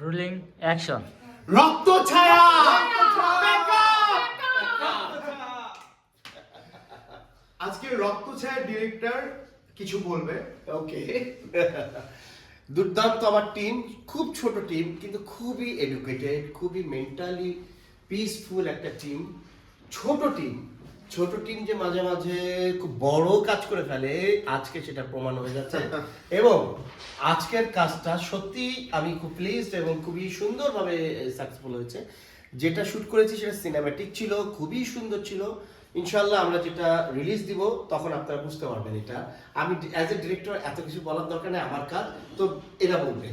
Ruling action রক্ত ছায়া! আজকে রক্ত ছায়ার ডিরেক্টর কিছু বলবে? ওকে দুর্দান্ত আমার টিম খুব ছোট টিম কিন্তু খুবই এডুকেটেড খুবই মেন্টালি পিসফুল একটা টিম ছোট টিম ছোট টিম যে মাঝে মাঝে খুব বড় কাজ করে ফেলে আজকে সেটা প্রমাণ হয়ে যাচ্ছে। এবং আজকের কাজটা সত্যি আমি খুব প্লিজড এবং খুবই সুন্দরভাবে সাকসেসফুল হয়েছে। যেটা শুট করেছি সেটা সিনেম্যাটিক ছিল খুবই সুন্দর ছিল। ইনশাল্লাহ আমরা যেটা রিলিজ দিব তখন আপনারা বুঝতে পারবেন এটা। আমি অ্যাজ এ ডিরেক্টর এত কিছু বলার দরকার নেই আমার কাজ। তো এরা বলবে।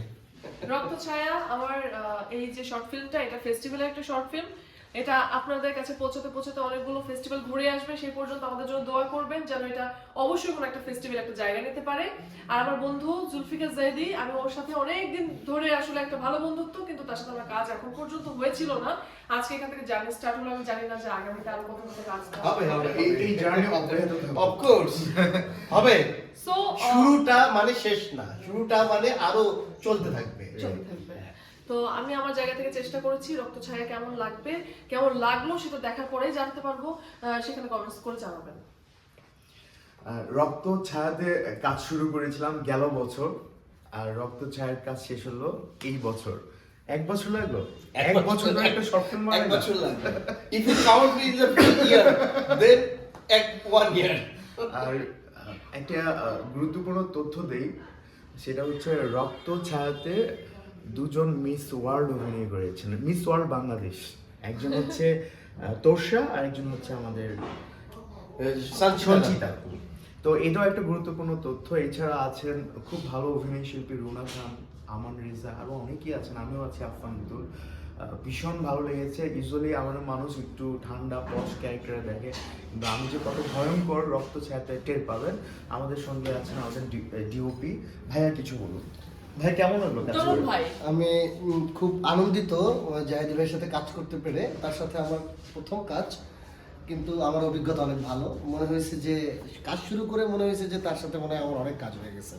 রক্ত ছায়া আমার আহ, এই যে শর্ট ফিল্মটা এটা ফেস্টিভ্যালের একটা শর্ট ফিল্ম এটা আপনাদের কাছে পৌঁছাতে পৌঁছাতে অনেকগুলো ফেস্টিভ্যাল ঘুরে আসবে সেই পর্যন্ত আমাদের জন্য দোয়া করবেন যেন এটা অবশ্যই কোনো একটা ফেস্টিভ্যাল একটা জায়গা নিতে পারে। আর আমার বন্ধু জুলফিকার জাহিদি আমি ওর সাথে অনেক দিন ধরে আসলে একটা ভালো বন্ধুত্ব কিন্তু তার সাথে আমার কাজ এখন পর্যন্ত হয়েছিল না। আজকে এখান থেকে জার্নি স্টার্ট হলো আমি জানি না যে আগামীতে আরও কত কত কাজ হবে। হবে এই এই জার্নি অব্যাহত থাকবে। অফকোর্স হবে। সো শুরুটা মানে শেষ না শুরুটা মানে আরও চলতে থাকবে। চলতে থাকবে। তো আমি আমার জায়গা থেকে চেষ্টা করেছি রক্ত ছায়া কেমন লাগবে কেমন লাগল সেটা দেখার পরেই জানতে পারব সেখানে কমেন্টস করে জানাবেন। রক্ত ছায়াতে কাজ শুরু করেছিলাম গেল বছর আর রক্ত ছায়ার কাজ শেষ হলো এই বছর। এক বছর লাগল? এক বছর একটা শর্ট ফিল্ম এক বছর লাগবে if you count in the year then এক ওয়ান ইয়ার আর একটা গুরুত্বপূর্ণ তথ্য দেই সেটা হচ্ছে রক্ত ছায়াতে দুজন মিস ওয়ার্ল্ড অভিনয় করেছেন মিস ওয়ার্ল্ড বাংলাদেশ। একজন হচ্ছে তোরসা আর একজন হচ্ছে আমাদের সঞ্চিতা। তো এটাও একটা গুরুত্বপূর্ণ তথ্য। এছাড়া আছেন খুব ভালো অভিনয় শিল্পী রুনা খান আমান রেজা আরও অনেকেই আছেন। আমিও আছি মিতুল ভীষণ ভালো লেগেছে। ইউজুয়ালি আমাদের মানুষ একটু ঠান্ডা পশ ক্যারেক্টারে দেখে কিন্তু আমি যে কত ভয়ঙ্কর রক্ত ছায়াতে টের পাবেন আমাদের সঙ্গে আছেন আমাদের ডিওপি ভাইয়া কিছু বলুন। ভাই কেমন করে? আমি খুব আনন্দিত জাহিদ ভাইয়ের সাথে কাজ করতে পেরে। তার সাথে আমার প্রথম কাজ কিন্তু আমার অভিজ্ঞতা অনেক ভালো। মনে হয়েছে যে কাজ শুরু করে মনে হয়েছে যে তার সাথে মনে হয় আমার অনেক কাজ হয়ে গেছে।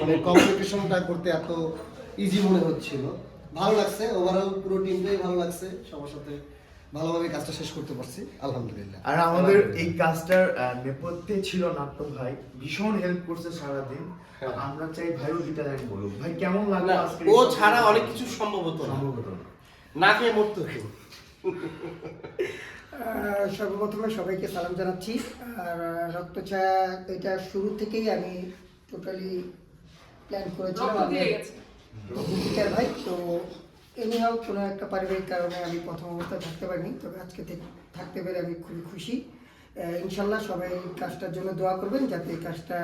মানে কমিউনিকেশনটা করতে এত ইজি মনে হচ্ছিল। ভালো লাগছে ওভারঅল পুরো টিমটাই ভালো লাগছে সবার সাথে ভালোভাবে কাজটা শেষ করতে পারছি আলহামদুলিল্লাহ। আর আমাদের এই কাজটার নেপথ্যে ছিল নাট্য ভাই ভীষণ হেল্প করছে সারাদিন। আমরা চাই ভাইও দুইটা লাইন বলুক ভাই কেমন লাগল আজকে ও ছাড়া অনেক কিছু সম্ভব হতো না। সম্ভবত না। না খেয়ে মরতে হতো সর্বপ্রথমে সবাইকে সালাম জানাচ্ছি। আর রক্তছায়া এটা শুরু থেকেই আমি টোটালি প্ল্যান করেছিলাম। ভাই তো এনিহাও কোনো একটা পারিবারিক কারণে আমি প্রথম অবস্থায় থাকতে পারিনি তবে আজকে থাকতে পেরে আমি খুবই খুশি। ইনশাল্লাহ সবাই এই কাজটার জন্য দোয়া করবেন যাতে এই কাজটা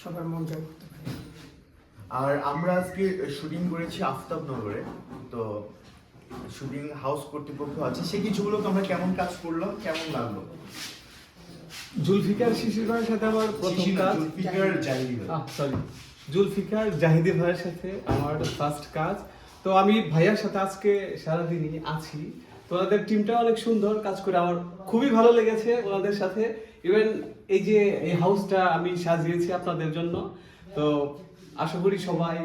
সবার মন জয় করতে পারে। আর আমরা আজকে শুটিং করেছি আফতাবনগরে তো শুটিং হাউস কর্তৃপক্ষ আছে সে কিছুগুলো আমরা কেমন কাজ করল কেমন লাগল? জুলফিকার শিশির ভাইয়ের সাথে আমার প্রথম কাজ। জুলফিকার জাহিদি। সরি জুলফিকার জাহিদি ভাইয়ের সাথে আমার ফার্স্ট কাজ। তো আমি ভাইয়ার সাথে আজকে সারাদিনই আছি। তো ওনাদের টিমটা অনেক সুন্দর, কাজ করে আমার খুবই ভালো লেগেছে ওনাদের সাথে। ইভেন এই যে এই হাউসটা আমি সাজিয়েছি আপনাদের জন্য, তো আশা করি সবাই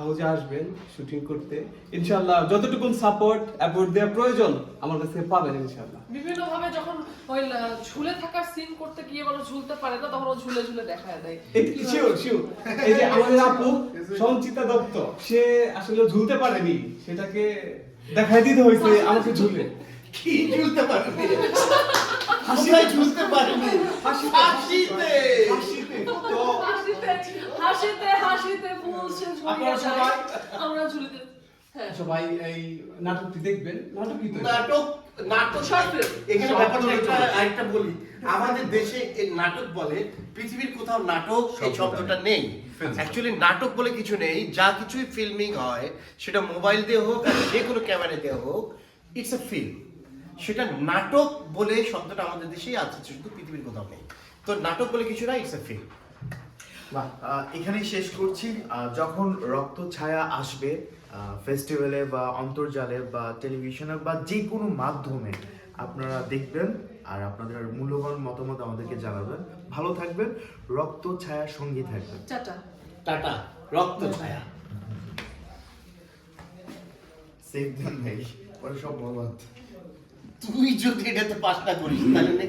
হাউজে আসবেন শুটিং করতে। ইনশাল্লাহ যতটুকু সাপোর্ট অ্যাপোর্ট দেওয়ার প্রয়োজন আমার কাছে পাবেন ইনশাল্লাহ বিভিন্ন ভাবে যখন ওই ঝুলে থাকার সিন করতে গিয়ে মানুষ ঝুলতে পারে না তখন ও ঝুলে ঝুলে দেখায় দেয় শিওর শিওর এই যে আমাদের আপু সঞ্চিতা দত্ত সে আসলে ঝুলতে পারেনি সেটাকে দেখাই দিতে হয়েছে আমাকে ঝুলে। কি ঝুলতে পারবে হাসিতে। ঝুলতে পারবে হাসিতে। হাসিতে। হাসিতে। হাসিতে ঝুলিয়ে যায়। আমরা ঝুলিতে হ্যাঁ। সবাই এই নাটকটি দেখবেন। নাটকই তো নাটক আরেকটা বলি। আমাদের দেশে নাটক বলে পৃথিবীর কোথাও নাটক এই শব্দটা নেই। অ্যাকচুয়ালি নাটক বলে কিছু নেই। যা কিছুই ফিল্মিং হয় সেটা মোবাইল দিয়ে হোক আর যে কোনো ক্যামেরা দিয়ে হোক ইটস এ ফিল্ম সেটা নাটক বলে শব্দটা আমাদের দেশেই আছে শুধু পৃথিবীর কোথাও নেই। তো নাটক বলে কিছু না ইটস এ ফিল্ম এখানেই শেষ করছি। আহ, যখন রক্ত ছায়া আসবে ফেস্টিভ্যালে বা অন্তর্জালে বা টেলিভিশনে বা যে কোনো মাধ্যমে আপনারা দেখবেন আর আপনাদের মূল্যবান মতামত আমাদেরকে জানাবেন। ভালো থাকবেন রক্ত ছায়া সঙ্গী থাকবেন। চাটা টাটা রক্ত ছায়া। সেভ দেন ভাই ওরা সব বরবাদ। তুই যদি এটাতে পাস না করিস তাহলে